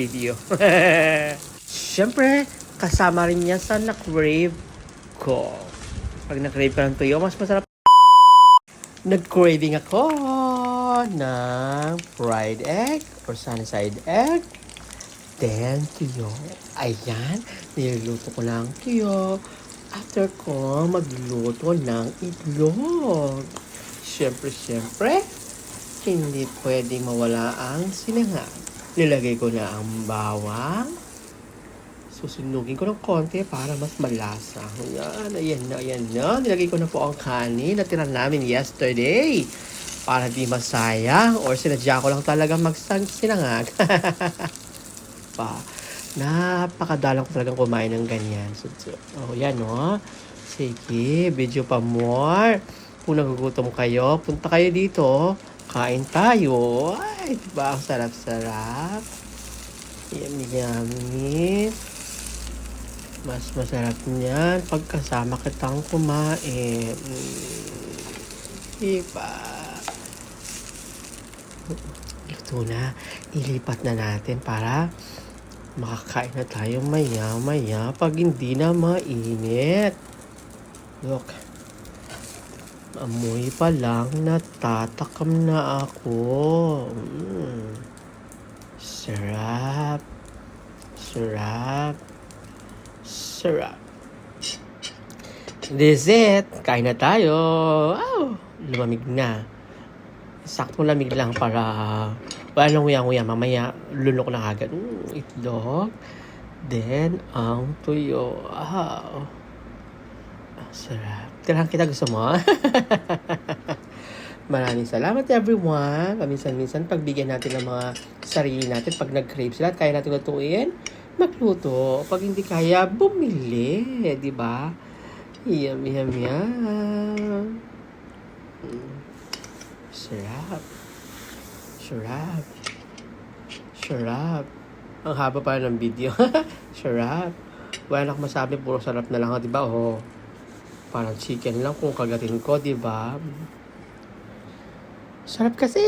video. Siyempre, kasama rin yan sa na-crave ko. Pag na-crave ka ng tuyo, mas masarap. Nag-craving ako ng fried egg or sunny side egg. Then, tuyo. Ayan, niluluto ko ng tuyo. After ko magluto ng itlog. Siyempre, siyempre, hindi pwedeng mawala ang sinangag. Nilagay ko na ang bawang. Susunugin ko ng konti para mas malasa. Ayan, ayan na, ayan na. Nilagay ko na po ang kanin na tira namin yesterday. Para di masayang or sinadya ko lang talaga magsinangag. pa. Napakadalang ko talagang kumain ng ganyan. So, so, oh, yan oh. Sige, video pa more. Kung nagugutom kayo, punta kayo dito. Kain tayo. Ay, diba? Ang sarap-sarap. Yummy, yummy. Mas masarap niyan pagkasama kitang kumain. Diba? Luto na. Ilipat na natin para makakain na tayo maya-maya pag hindi na mainit. Look. Amoy pa lang, natatakam na ako. Mm. Sarap. Sarap. Sarap. This it. Kain na tayo. Oh, lumamig na. Sakto lamig lang para walang nguya-nguya. Mamaya lunok na agad. Mm, itlog. Then, ang tuyo. Wow. Ang sarap. Tirahan kita gusto mo? Maraming salamat everyone. Paminsan-minsan pagbigyan natin ng mga sarili natin pag nag-crave sila at kaya natin lutuin, magluto. Pag hindi kaya, bumili. Di ba? Yum, yum, yum. Sarap. Sarap. Sarap. Ang haba pa ng video. Sarap. Wala na akong masabi, puro sarap na lang, di ba? Oh. Parang chicken lang kung kagatin ko, di ba? Sarap kasi.